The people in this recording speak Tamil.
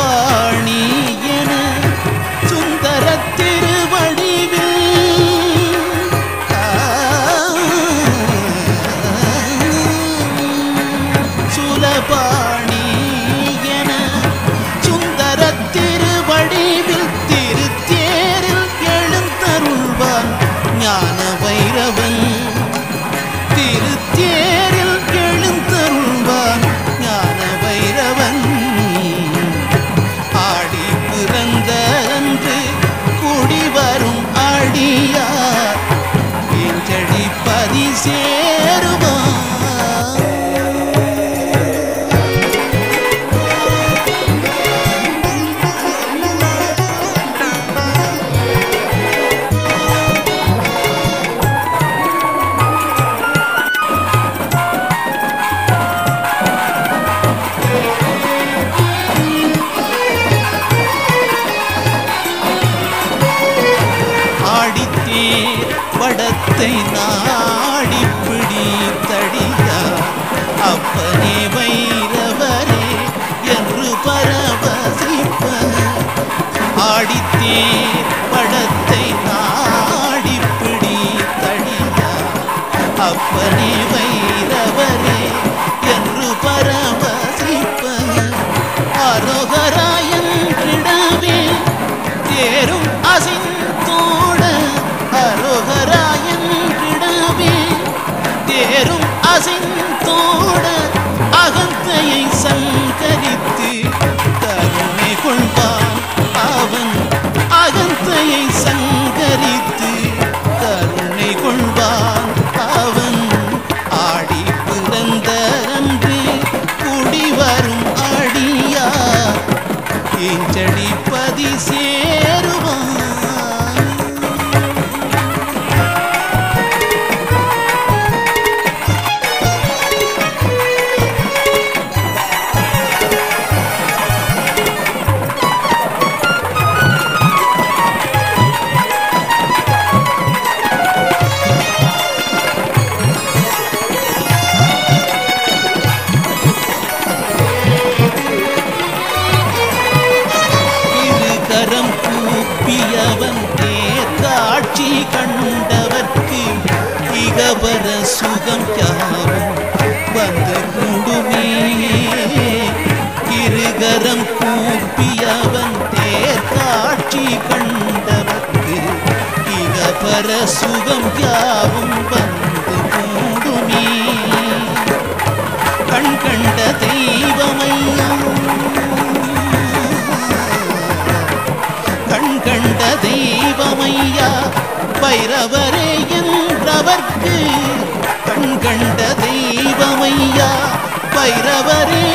வாணி என சுந்தர திருவடிவில். சுலபாணி என சுந்தர திருவடிவில் திருத்தேரில் எழுந்தருள்வான் ஞான வைரவன் see. படத்தை நாடி பிடித்தடியா அப்பனே வைரவரே என்று பரவசிப்ப. ஆடித்தேர் படத்தை நாடி பிடித்தடியா அப்பனே வைரவரே என்று பரவசிப்ப. ஆரோகராயன் கிடவே தேரும் Thank you. சுகம் யாரும் வந்து கூடுமே. கிருகரம் கூப்பியவன் தேர் காட்சி கண்டவர்க்கு இகபர சுகம் யாவும் வந்து கூடுமே. கண் கண்ட தெய்வமையா கண் கண்ட தெய்வமையா. பைரவரே பைரவரே